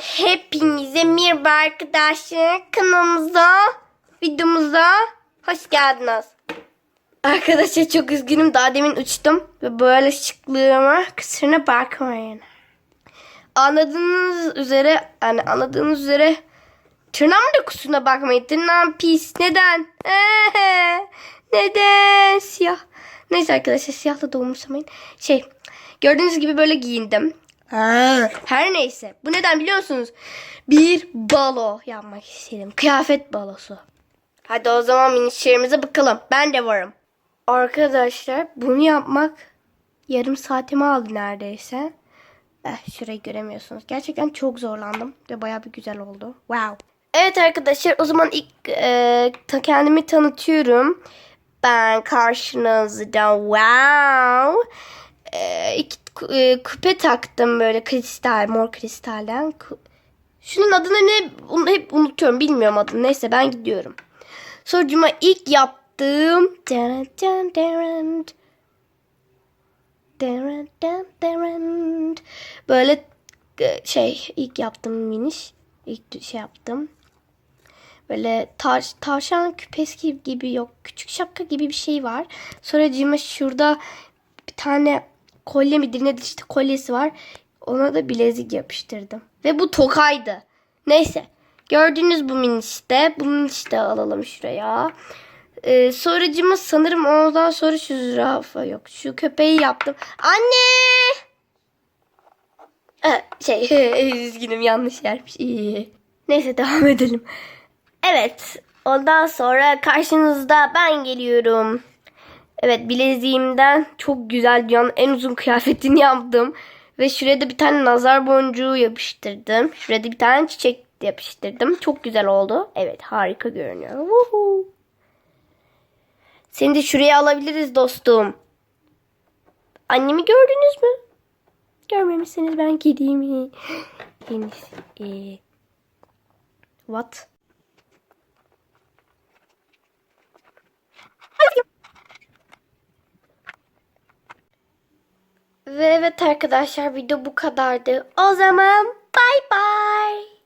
Hepinize merhaba arkadaşlar. Kanalımıza, videomuza hoş geldiniz. Arkadaşlar çok üzgünüm. Daha demin uçtum. Ve böyle şıklığıma kusuruna bakmayın. Anladığınız üzere, yani anladığınız üzere tırnağımın da kusuruna bakmayın. Tırnağım pis. Neden? Ee, neden? Siyah. Neyse arkadaşlar siyahla da umursamayın. Şey, gördüğünüz gibi böyle giyindim. Her neyse. Bu neden biliyor musunuz? Bir balo yapmak istedim. Kıyafet balosu. Hadi o zaman minişlerimize bakalım. Ben de varım. Arkadaşlar bunu yapmak yarım saatimi aldı neredeyse. Eh, şurayı göremiyorsunuz. Gerçekten çok zorlandım ve bayağı bir güzel oldu. Wow. Evet arkadaşlar o zaman ilk e, kendimi tanıtıyorum. Ben karşınızda wow. E, iki e, küpe taktım böyle kristal, mor kristalden. Şunun adını ne? Hep unutuyorum. Bilmiyorum adını. Neyse ben gidiyorum. Sonucuma ilk yaptığım böyle e, şey ilk yaptım miniş. İlk şey yaptım. Böyle taş, tavşan küpesi gibi yok. Küçük şapka gibi bir şey var. Sonra şurada bir tane kolye midir nedir işte kolyesi var. Ona da bilezik yapıştırdım. Ve bu tokaydı. Neyse. Gördüğünüz bu minişte. Bu minişte alalım şuraya. Ee, sonracıma sanırım ondan sonra şu zürafa yok. Şu köpeği yaptım. Anne! Ee, şey üzgünüm yanlış yermiş. İyi. Neyse devam edelim. Evet. Ondan sonra karşınızda ben geliyorum. Evet bileziğimden çok güzel dünyanın en uzun kıyafetini yaptım. Ve şuraya da bir tane nazar boncuğu yapıştırdım. Şuraya da bir tane çiçek yapıştırdım. Çok güzel oldu. Evet harika görünüyor. Woohoo. Seni de şuraya alabiliriz dostum. Annemi gördünüz mü? Görmemişsiniz ben gideyim. Henüz. Ee, what? Ve evet arkadaşlar video bu kadardı. O zaman bay bay.